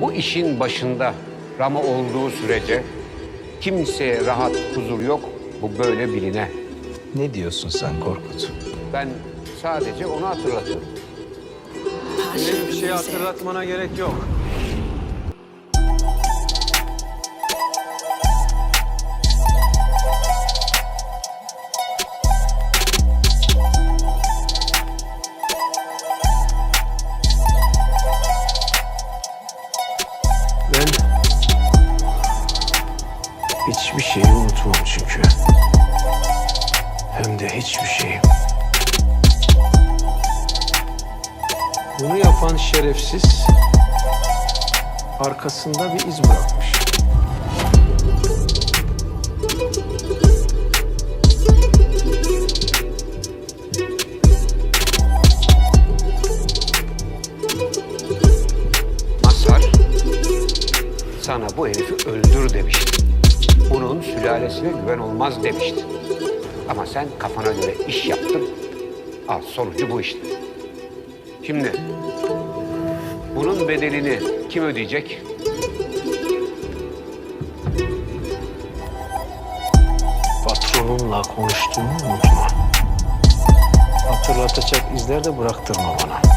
Bu işin başında Rama olduğu sürece kimseye rahat huzur yok. Bu böyle biline. Ne diyorsun sen Korkut? Ben sadece onu hatırlatıyorum. Benim bir şey hatırlatmana gerek yok. Ben hiçbir şeyi unutmam çünkü. Hem de hiçbir şeyi. Bunu yapan şerefsiz arkasında bir iz bırakmış. Sana bu herifi öldür demişti. Bunun sülalesine güven olmaz demişti. Ama sen kafana göre iş yaptın. Al sonucu bu işte. Şimdi bunun bedelini kim ödeyecek? Patronunla konuştuğumu unutma. Hatırlatacak izler de bıraktırma bana.